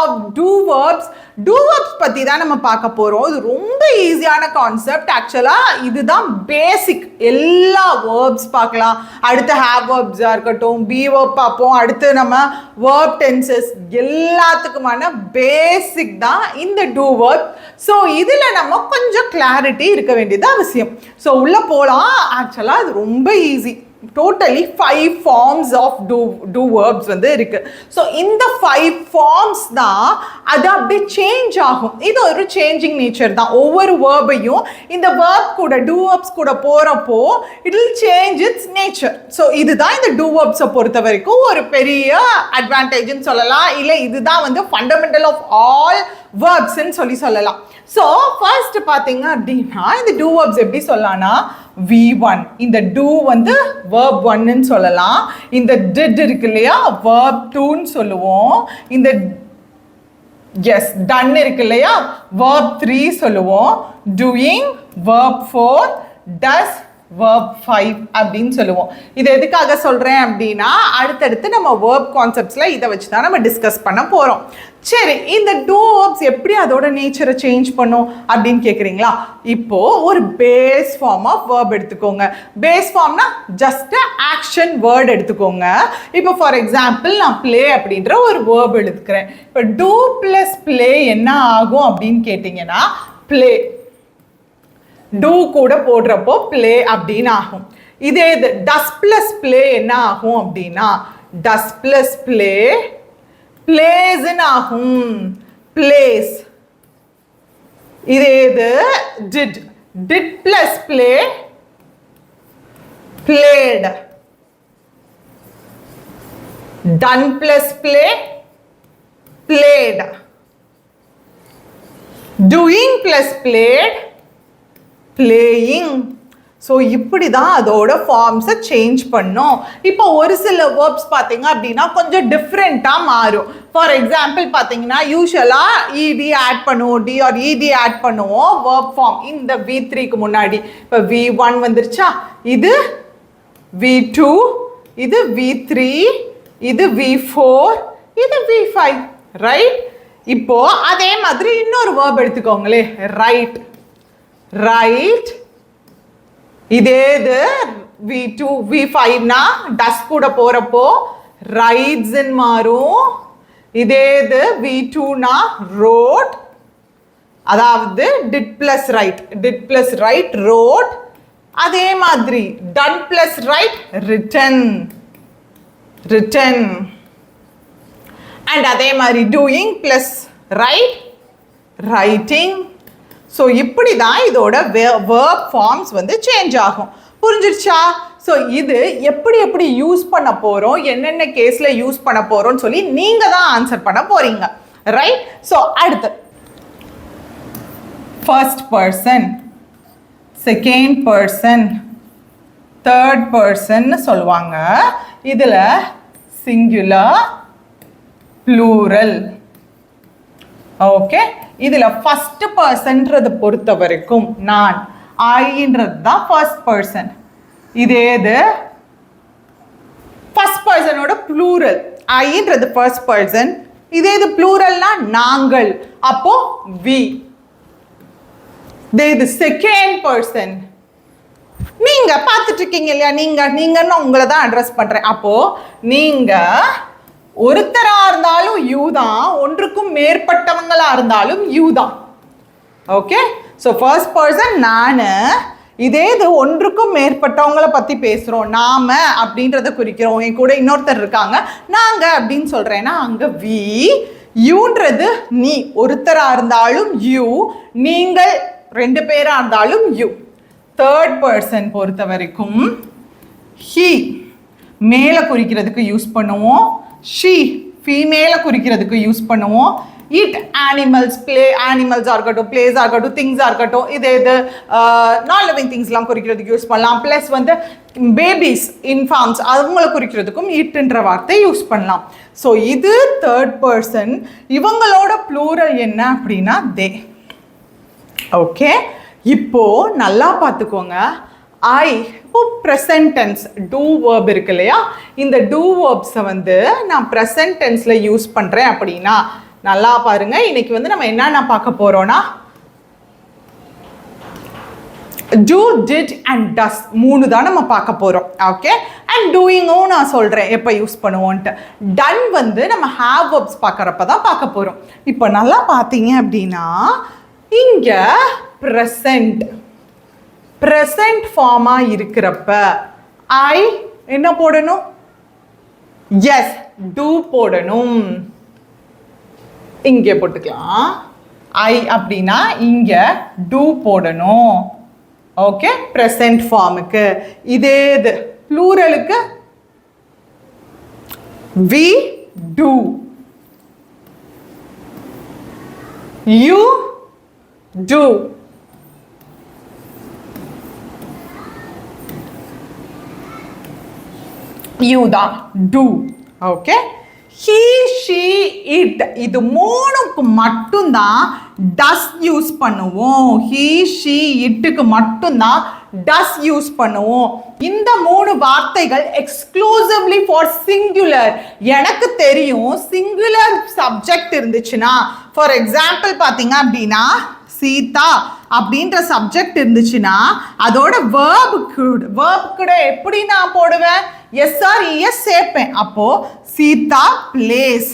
Of two verbs two verbs பற்றி தான் நம்ம பார்க்க போகிறோம் இது ரொம்ப ஈஸியான கான்செப்ட் ஆக்சுவலாக இதுதான் பேசிக் எல்லா வேர்ப்ஸ் பார்க்கலாம். அடுத்து ஹேவ் வேர்ப்ஸாக இருக்கட்டும் பி வேர்ப் பார்ப்போம். அடுத்து நம்ம வேர்ப் டென்சஸ் எல்லாத்துக்குமான பேசிக் தான் இந்த டூ வேர்ப் ஸோ இதில் நம்ம கொஞ்சம் கிளாரிட்டி இருக்க வேண்டியது அவசியம். ஸோ உள்ளே போகலாம் ஆக்சுவலாக இது ரொம்ப easy totally five forms of two two verbs வந்து இருக்கு. ஸோ இந்த ஃபைவ் ஃபார்ம்ஸ் தான் அது அப்படியே சேஞ்ச் ஆகும். இது ஒரு சேஞ்சிங் நேச்சர் தான். ஒவ்வொரு வேர்பையும் இந்த வேர்ப் கூட டூ வேர்ப்ஸ் கூட போகிறப்போ it will change its nature so இதுதான் இந்த டூ வேர்ப்ஸை பொறுத்த வரைக்கும் ஒரு பெரிய அட்வான்டேஜ்னு சொல்லலாம். இல்லை இதுதான் வந்து ஃபண்டமெண்டல் ஆஃப் ஆல் வேர்ப்ஸ்ன்னு சொல்லி சொல்லலாம். ஸோ ஃபர்ஸ்ட் பார்த்தீங்க அப்படின்னா இந்த டூ வேர்ப்ஸ் எப்படி சொல்லலாம்னா வி ஒன் இந்த டூ வந்து வேர்ப் ஒன்னு சொல்லலாம். இந்த டிட் இருக்கு இல்லையா வேர்ப் டூன்னு சொல்லுவோம். இந்த எஸ் டன் இருக்கு இல்லையா வேர்ப் த்ரீ சொல்லுவோம். Doing verb four does verb five அப்படின்னு சொல்லுவோம். இது எதுக்காக சொல்கிறேன் அப்படின்னா அடுத்தடுத்து நம்ம வேர்ப் கான்செப்ட்ஸில் இதை வச்சு தான் நம்ம டிஸ்கஸ் பண்ண போகிறோம் சரி இந்த டூ வேர்ப்ஸ் எப்படி அதோட நேச்சரை சேஞ்ச் பண்ணும் அப்படின்னு கேட்குறீங்களா இப்போது ஒரு பேஸ் ஃபார்ம் ஆஃப் வேர்ப் எடுத்துக்கோங்க. பேஸ் ஃபார்ம்னா ஜஸ்ட் ஆக்ஷன் வேர்ட் எடுத்துக்கோங்க. இப்போ ஃபார் எக்ஸாம்பிள் நான் ப்ளே அப்படின்ற ஒரு வேர்ப் எடுத்துக்கிறேன். இப்போ டூ ப்ளஸ் ப்ளே என்ன ஆகும் அப்படின்னு கேட்டிங்கன்னா ப்ளே டூ கூட போடுறப்போ ப்ளே அப்படின்னு ஆகும். இதே இது டஸ் ப்ளஸ் பிளே என்ன ஆகும் அப்படின்னா டஸ் ப்ளஸ் பிளே பிளேஸ்ன்னு ஆகும். பிளேஸ் இதே இது did did plus play played done plus play played doing plus played playing so இப்படி தான் அதோட ஃபார்ம்ஸை சேஞ்ச் பண்ணும். இப்போ ஒரு சில வேர்ப்ஸ் பார்த்தீங்க அப்படின்னா கொஞ்சம் டிஃப்ரெண்ட்டாக மாறும். ஃபார் எக்ஸாம்பிள் பார்த்தீங்கன்னா யூஸ்வலாக இடி ஆட் பண்ணுவோம். டி ஆர் இடி ஆட் பண்ணுவோம். வேர்ப் ஃபார்ம் இந்த வி த்ரீக்கு முன்னாடி. இப்போ வி ஒன் வந்துருச்சா? இது வி டூ இது வி த்ரீ இது வி ஃபோர் இது வி ஃபைவ் ரைட் இப்போ அதே மாதிரி இன்னொரு வேர்ப் எடுத்துக்கோங்களே ரைட் ரைட் இதே இது வி டூ வி ஃபைவ்னா டஸ் கூட போகிறப்போ ரைட்ஸ்ன்னு மாறும். இதே இது வி டூனா ரோட் அதாவது did plus write did plus write wrote அதே மாதிரி done plus write written written and அதே மாதிரி doing plus write writing so இப்படி தான் இதோட வே வேர்ப் ஃபார்ம்ஸ் வந்து சேஞ்ச் ஆகும். புரிஞ்சிருச்சா? ஸோ இது எப்படி எப்படி யூஸ் பண்ண போகிறோம் என்னென்ன கேஸில் யூஸ் பண்ண போகிறோம்னு சொல்லி நீங்கள் தான் ஆன்சர் பண்ண போகிறீங்க ரைட் ஸோ அடுத்து. First person second person third person சொல்லுவாங்க. இதில் சிங்குலர் ப்ளூரல் ஓகே இதில் ஃபஸ்ட்டு பர்சன்றது பொறுத்த வரைக்கும் நான் ஐன்றது தான் ஃபர்ஸ்ட் பர்சன் இதே இது ஃபர்ஸ்ட் பர்சனோட ப்ளூரல் ஐன்றது ஃபர்ஸ்ட் பர்சன் இதே இது ப்ளூரல்னா நாங்கள். அப்போ வி இதே இது செகண்ட் பர்சன் நீங்க பார்த்துட்டு இருக்கீங்க இல்லையா? நீங்க நீங்கன்னு உங்களை தான் அட்ரஸ் பண்றேன். அப்போ நீங்க ஒருத்தரா இருந்தாலும் யூ தான் ஒன்றுக்கும் மேற்பட்டவங்களா இருந்தாலும் யூ தான் ஓகே ஸோ ஃபர்ஸ்ட் பர்சன் நான். இதே இது ஒன்றுக்கும் மேற்பட்டவங்களை பற்றி பேசுகிறோம் நாம் அப்படின்றத குறிக்கிறோம். என் கூட இன்னொருத்தர் இருக்காங்க. நாங்கள் அப்படின்னு சொல்கிறேன்னா அங்கே வி யூன்றது நீ. ஒருத்தராக இருந்தாலும் யூ நீங்கள் ரெண்டு பேராக இருந்தாலும் யூ தேர்ட் பர்சன் பொறுத்த வரைக்கும் ஹீ மேலே குறிக்கிறதுக்கு யூஸ் பண்ணுவோம். ஷீ ஃபீமேலை குறிக்கிறதுக்கு யூஸ் பண்ணுவோம். இட் ஆனிமல்ஸ் ப்ளே அனிமல்ஸாக இருக்கட்டும் பிளேஸாக இருக்கட்டும் திங்ஸாக இருக்கட்டும் இது இது நான் லிவிங் திங்ஸ்லாம் குறிக்கிறதுக்கு யூஸ் பண்ணலாம். ப்ளஸ் வந்து பேபிஸ் இன்ஃபார்ம்ஸ் அவங்கள குறிக்கிறதுக்கும் இட்டுன்ற வார்த்தை யூஸ் பண்ணலாம். ஸோ இது தேர்ட் பர்சன் இவங்களோட ப்ளூரல் என்ன அப்படின்னா தே ஓகே இப்போது நல்லா பார்த்துக்கோங்க. ஐ இப்போ ப்ரெசன்ட் டென்ஸ் டூ வேர்ப் இருக்கு இல்லையா? இந்த டூ வேர்ப்ஸை வந்து நான் ப்ரெசன்ட் டென்ஸில் யூஸ் பண்ணுறேன் அப்படின்னா நல்லா பாருங்க. இன்னைக்கு வந்து நம்ம என்னென்ன பார்க்க போகிறோன்னா டூ டிட் அண்ட் டஸ் மூணு தான் நம்ம பார்க்க போகிறோம் ஓகே அண்ட் டூயிங்கும் நான் சொல்கிறேன் எப்போ யூஸ் பண்ணுவோன்ட்டு. டன் வந்து நம்ம ஹேவ் ஒர்ப்ஸ் பார்க்குறப்ப தான் பார்க்க போகிறோம் இப்போ நல்லா பார்த்தீங்க அப்படின்னா இங்கே ப்ரெசண்ட் ப்ரெசண்ட் ஃபார்மாக இருக்கிறப்ப ஐ என்ன போடணும்? எஸ் டூ போடணும். இங்கே போட்டுக்கலாம். ஐ அப்படின்னா இங்கே டூ போடணும். ஓகே ப்ரெசன்ட் ஃபார்முக்கு இதே இது ப்ளூரலுக்கு we do you do you தான் do okay he she it இது மூணுக்கு மட்டும்தான் டஸ் யூஸ் பண்ணுவோம். ஹீ ஷீ இட்டுக்கு மட்டும்தான் டஸ் யூஸ் பண்ணுவோம். இந்த மூணு வார்த்தைகள் எக்ஸ்க்ளூசிவ்லி ஃபார் சிங்குலர் எனக்கு தெரியும் சிங்குலர் சப்ஜெக்ட் இருந்துச்சுன்னா ஃபார் எக்ஸாம்பிள் பார்த்தீங்க அப்படின்னா சீதா அப்படின்ற சப்ஜெக்ட் இருந்துச்சுன்னா அதோட வேர்பு கூட வேர்பு கூட எப்படி நான் போடுவேன்? எஸ் சேர்ப்பேன். அப்போ சீதா பிளேஸ்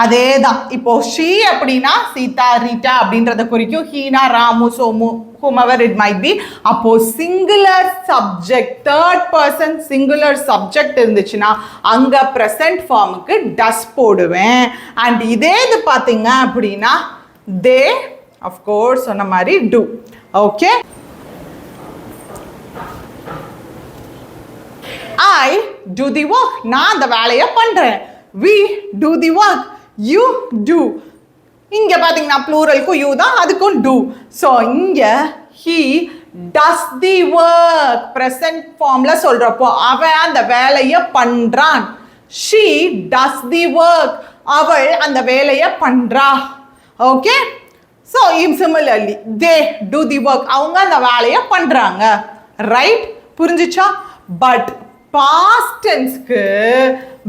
அதே தான் இப்போ ஷீ அப்படின்னா சீதா ரீட்டா அப்படின்றத குறிக்கும். Heena Ramu Somu whomever it may be அப்போ singular subject third person singular subject இருந்துச்சுன்னா அங்கே ப்ரெசன்ட் ஃபார்முக்கு டஸ் போடுவேன். அண்ட் இதே இது பார்த்தீங்க அப்படின்னா தே அஃப்கோர்ஸ் சொன்ன மாதிரி do okay I do the work நான் அந்த வேலையை பண்ணுறேன் we do the work you do இங்கே பார்த்தீங்கன்னா ப்ளூரலுக்கும் யூ தான் அதுக்கும் டூ ஸோ இங்கே he does the work present ஃபார்மில் சொல்கிறப்போ அவன் அந்த வேலையை பண்ணுறான் ஷீ டஸ் தி ஒர்க் அவள் அந்த வேலையை பண்ணுறா okay so um similarly they do the work அவங்க அந்த வேலையை பண்ணுறாங்க ரைட் புரிஞ்சுச்சா? பட் பாஸ்டென்ஸ்க்கு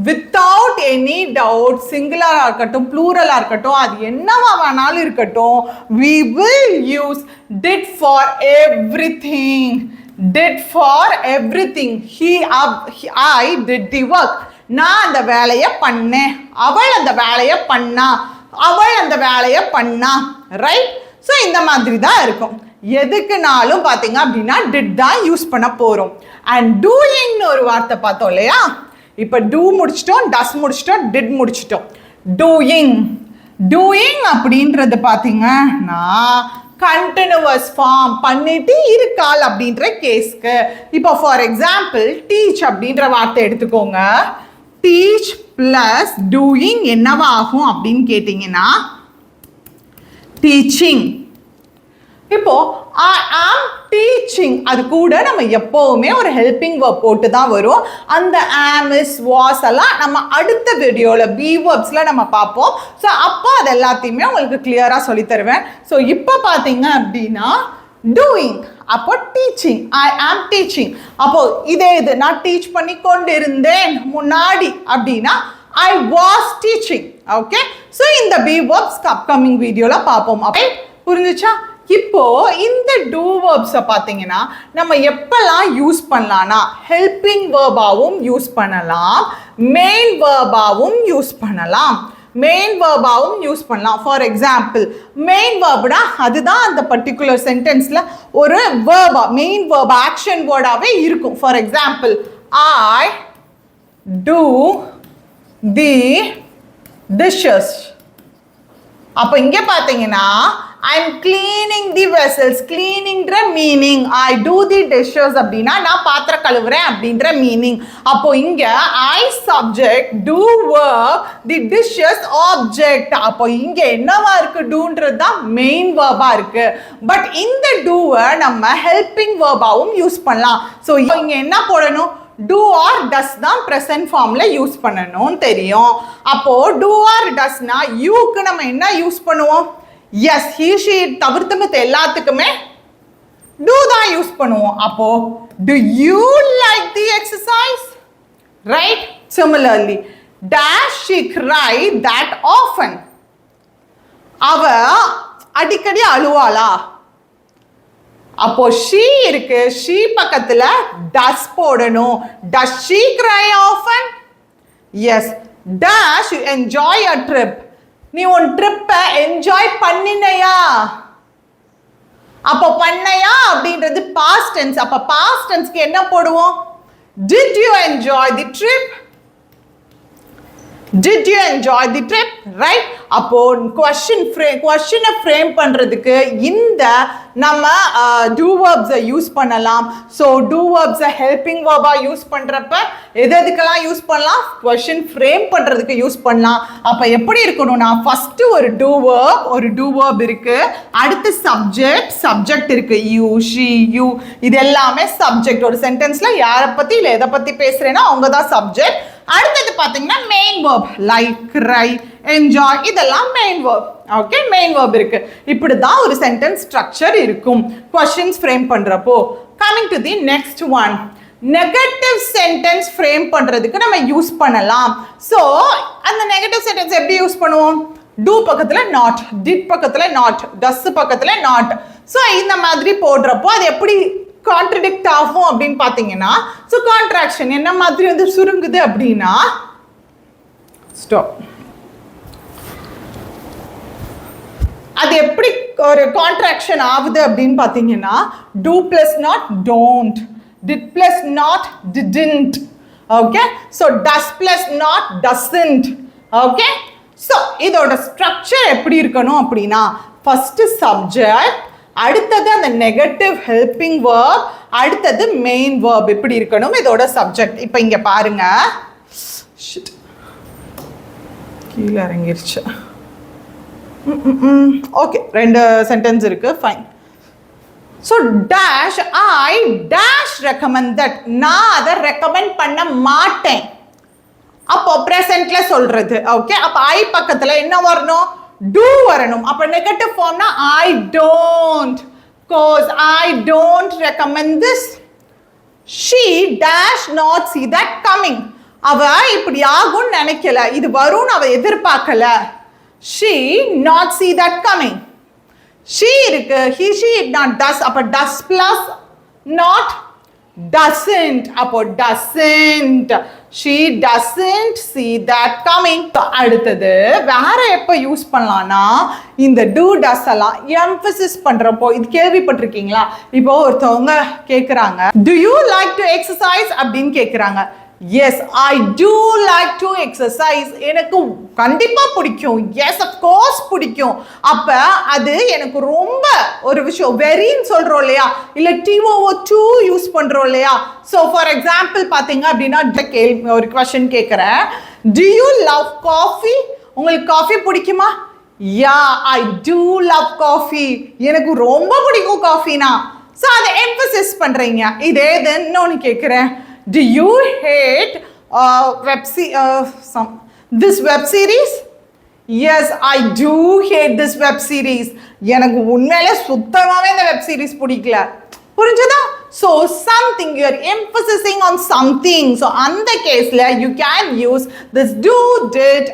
வித்தவுட் எனி டவுட் சிங்குலராக இருக்கட்டும் ப்ளூரலாக இருக்கட்டும் அது என்னவா வேணாலும் இருக்கட்டும் we will use did for everything did for everything he up I did the work நான் அந்த வேலையை பண்ணேன். அவள் அந்த வேலையை பண்ணா. அவள் அந்த வேலையை பண்ணா. ரைட் ஸோ இந்த மாதிரி தான் இருக்கும். எதுக்குனாலும் பார்த்தீங்க அப்படின்னா டிட் தான் யூஸ் பண்ண போகிறோம் அண்ட் டூயிங்னு ஒரு வார்த்தை பார்த்தோம் இல்லையா? இப்போ டூ முடிச்சிட்டோம் டஸ் முடிச்சிட்டோம் டிட் முடிச்சிட்டோம். டூயிங் டூயிங் அப்படின்றது பார்த்தீங்கன்னா கண்டினியூவஸ் ஃபார்ம் பண்ணிட்டு இருக்காள் அப்படின்ற கேஸ்க்கு இப்போ ஃபார் எக்ஸாம்பிள் டீச் அப்படின்ற வார்த்தை எடுத்துக்கோங்க. டீச் ப்ளஸ் டூயிங் என்னவாகும் அப்படின்னு கேட்டிங்கன்னா டீச்சிங் இப்போ ஐ ஆம் டீச்சிங் அது கூட நம்ம எப்போவுமே ஒரு ஹெல்பிங் ஒர்க் போட்டு தான் வரும். அந்த ஆம் இஸ் வாஸ் எல்லாம் நம்ம அடுத்த வீடியோவில் பி வேர்ப்ஸில் நம்ம பார்ப்போம். ஸோ அப்போ அது எல்லாத்தையுமே உங்களுக்கு கிளியராக சொல்லி தருவேன். ஸோ இப்போ பார்த்தீங்க அப்படின்னா டூயிங் அப்போ டீச்சிங் ஐ ஆம் டீச்சிங் அப்போ இதே இது. நான் டீச் பண்ணி கொண்டு இருந்தேன் முன்னாடி அப்படின்னா I was teaching okay so இந்த பி வேர்ப்ஸ்க்கு அப்கமிங் வீடியோவில் பார்ப்போம். அப்போ புரிஞ்சுச்சா? இப்போ இந்த டூ வேர்ப்ஸை பார்த்தீங்கன்னா நம்ம எப்பெல்லாம் யூஸ் பண்ணலாம்னா ஹெல்பிங் வேர்பாவும் யூஸ் பண்ணலாம் மெயின் வேர்பாவும் யூஸ் பண்ணலாம். மெயின் வேர்பாவும் யூஸ் பண்ணலாம். ஃபார் எக்ஸாம்பிள் மெயின் வேர்ப்னா அதுதான் அந்த பர்டிகுலர் சென்டென்ஸில் ஒரு வேர்பா மெயின் வேர்ப் ஆக்ஷன் வேர்டாகவே இருக்கும். For example I do the dishes அப்போ இங்கே பார்த்தீங்கன்னா I am cleaning the vessels கிளீனிங்ன்ற meaning I do the dishes அப்படின்னா நான் பாத்திரம் கழுவுறேன் அப்படின்ற மீனிங் அப்போ இங்க I subject do work the dishes object அப்போ இங்க என்னவா இருக்கு? டூன்றது தான் மெயின் வேர்பா இருக்கு. பட் இந்த டூவை நம்ம ஹெல்பிங் வேர்பாவும் யூஸ் பண்ணலாம். ஸோ இங்க என்ன போடணும்? டூ ஆர் டஸ் தான் ப்ரெசன்ட் ஃபார்மில் யூஸ் பண்ணணும்னு தெரியும். அப்போது டூ ஆர் டஸ்னா யூக்கு நம்ம என்ன யூஸ் பண்ணுவோம்? எஸ் ஹீ ஷீ தவிர்த்து மத்த எல்லாத்துக்குமே டூ தான் யூஸ் பண்ணுவோம். அப்போ do you like the exercise right similarly dash she cry that often அவ அடிக்கடி அழுவாளா? அப்போ ஷீ இருக்கு ஷீ பக்கத்துல டஸ் போடணும். Does she cry often yes dash you enjoy a trip நீ உன் ட்ரிப்பை என்ஜாய் பண்ணினையா? அப்போ பண்ணையா அப்படின்றது பாஸ்ட் டென்ஸ் அப்ப பாஸ்ட் டென்ஸ்க்கு என்ன போடுவோம்? Did you enjoy the trip did you enjoy the trip right அப்போ கொஷின் ஃப்ரே கொஸ்டினை ஃப்ரேம் பண்ணுறதுக்கு இந்த நம்ம டூ வேர்ப்ஸை யூஸ் பண்ணலாம். ஸோ டூ வேர்ப்ஸை ஹெல்பிங் வேர்பாக யூஸ் பண்ணுறப்ப எது எதுக்கெல்லாம் யூஸ் பண்ணலாம்? கொஷின் ஃப்ரேம் பண்ணுறதுக்கு யூஸ் பண்ணலாம். அப்போ எப்படி இருக்கணும்னா ஃபஸ்ட்டு ஒரு டூ வேர்ப் ஒரு டூ வேர்ப் இருக்கு. அடுத்து சப்ஜெக்ட் சப்ஜெக்ட் இருக்குது யூ ஷி யூ இது எல்லாமே சப்ஜெக்ட் ஒரு சென்டென்ஸில் யாரை பற்றி இல்லை எதை பற்றி பேசுகிறேன்னா அவங்க தான் சப்ஜெக்ட் அடுத்தது பார்த்தீங்கன்னா main verb like cry enjoy இதெல்லாம் main verb okay main verb இருக்கு. இப்படி தான் ஒரு சென்டென்ஸ் ஸ்ட்ரக்சர் இருக்கும். கொஷின்ஸ் ஃப்ரேம் பண்ணுறப்போ coming to the next one negative sentence frame பண்ணுறதுக்கு நம்ம யூஸ் பண்ணலாம். ஸோ அந்த நெகட்டிவ் சென்டென்ஸ் எப்படி யூஸ் பண்ணுவோம்? டூ பக்கத்தில் நாட் டிட் பக்கத்தில் நாட் டஸ் பக்கத்தில் நாட் ஸோ இந்த மாதிரி போடுறப்போ அது எப்படி கான்ட்ரடிக்ட் ஆகும் அப்படின்னு பார்த்தீங்கன்னா ஸோ கான்ட்ராக்ஷன் என்ன மாதிரி வந்து சுருங்குது அப்படின்னா ஸ்டாப் அது எப்படி ஒரு கான்ட்ராக்ஷன் ஆகுது அப்படின்னு பார்த்தீங்கன்னா do plus not don't did plus not didn't okay so does plus not doesn't okay so இதோட ஸ்ட்ரக்சர் எப்படி இருக்கணும் அப்படின்னா ஃபஸ்ட்டு சப்ஜெக்ட் அடுத்தது அந்த நெகட்டிவ் ஹெல்பிங் வேர்ப் அடுத்தது மெயின் வேர்ப் இப்படி இருக்கணும் இதோட சப்ஜெக்ட் இப்போ இங்கே பாருங்க. கீழே இறங்கிருச்சு. ஓகே ரெண்டு சென்டென்ஸ் இருக்கு. Fine so dash I dash recommend that நான் அதை ரெக்கமெண்ட் பண்ண மாட்டேன். அப்போ ப்ரெசென்ட்ல சொல்றது. ஓகே அப்போ ஐ பக்கத்தில் என்ன வரணும்? டூ வரணும். அப்போ negative ஃபார்ம்னா I don't goes I don't recommend this she dash not see that coming அவ இப்படி ஆகும்னு நினைக்கல. இது வரும்னு அவ எதிர்பார்க்கல. She not see that coming she இருக்கு. He she it not does அப்போ டஸ் பிளஸ் நாட் டசன்ட் அப்போ doesn't she doesn't see that coming அடுத்தது வேற எப்போ யூஸ் பண்ணலாம்னா இந்த டூ டஸ் எல்லாம் எம்பசிஸ் பண்றப்போ இது கேள்விப்பட்டிருக்கீங்களா? இப்போ ஒருத்தவங்க கேட்குறாங்க do you like to exercise அப்படின்னு கேட்குறாங்க yes I do like to exercise எனக்கு கண்டிப்பாக பிடிக்கும். எஸ் அஃப்கோர்ஸ் பிடிக்கும். அப்போ அது எனக்கு ரொம்ப ஒரு விஷயம். வெரின்னு சொல்கிறோம் இல்லையா? இல்லை டிஓஓ டூ யூஸ் பண்ணுறோம் இல்லையா? ஸோ ஃபார் எக்ஸாம்பிள் பார்த்தீங்க அப்படின்னா கேள்வி ஒரு கொஷின் கேட்குறேன் டி யூ லவ் காஃபி உங்களுக்கு காஃபி பிடிக்குமா? Yeah I do love coffee எனக்கு ரொம்ப பிடிக்கும் காஃபினா ஸோ அதை எம்பசைஸ் பண்ணுறீங்க இதே இது இன்னொன்று கேட்குறேன் do you hate uh, web se- uh, some this web series? Hate this web hate எனக்கு உண்மையிலே சுத்தமாகவே இந்த வெப் சீரிஸ் பிடிக்கல. புரிஞ்சதா? So something you're emphasising on something so அந்த கேஸில் you can use this do did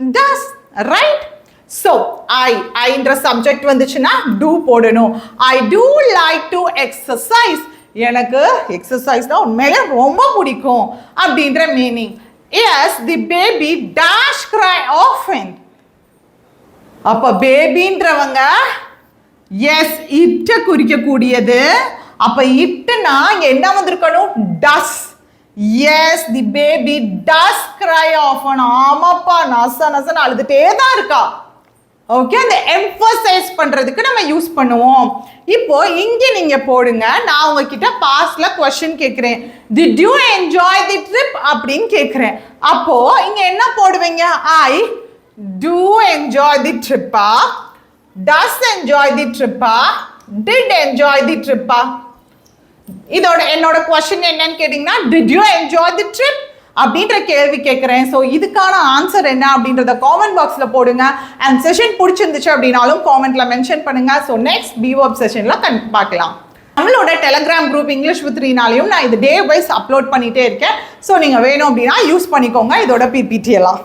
does right so I ஐன்ற subject வந்துச்சுன்னா do போடணும். I do like to exercise எனக்கு எக்ஸசைஸ்னா உண்மையிலே ரொம்ப பிடிக்கும் அப்படின்ற meaning yes the baby dash cry often அப்போ பேபின்றவங்க எஸ் இட்ட குறிக்கக்கூடியது. அப்போ இட்டுனா என்ன வந்திருக்கணும்? Does yes the baby does cry often ஆமாப்பா நச நசன்னு அழுதுட்டே தான் இருக்கா. ஓகே அந்த எம்பசைஸ் பண்ணுறதுக்கு நம்ம யூஸ் பண்ணுவோம். இப்போ இங்கே நீங்கள் போடுங்க நான் உங்ககிட்ட பாஸ்டில் கொஷின் கேட்குறேன். Did you enjoy the trip அப்படின்னு கேட்குறேன். அப்போது இங்கே என்ன போடுவீங்க? ஐ டூ என்ஜாய் தி ட்ரிப்பா டஸ் என்ஜாய் தி ட்ரிப்பா டிட் என்ஜாய் தி ட்ரிப்பா இதோட என்னோட கொஷின் என்னன்னு கேட்டிங்கன்னா did you enjoy the trip அப்படின்ற கேள்வி கேட்குறேன். ஸோ இதுக்கான ஆன்சர் என்ன அப்படின்றத காமெண்ட் பாக்ஸில் போடுங்க. அண்ட் செஷன் பிடிச்சிருந்துச்சு அப்படின்னாலும் காமெண்ட்ல மென்ஷன் பண்ணுங்க. ஸோ நெக்ஸ்ட் பிஓப் செஷனில் கண் பார்க்கலாம். நம்மளோட டெலகிராம் குரூப் இங்கிலீஷ் வித் ரீனாலையும் நான் இது டே வைஸ் அப்லோட் பண்ணிட்டே இருக்கேன். ஸோ நீங்கள் வேணும் அப்படின்னா யூஸ் பண்ணிக்கோங்க. இதோட பிபிடி எல்லாம்.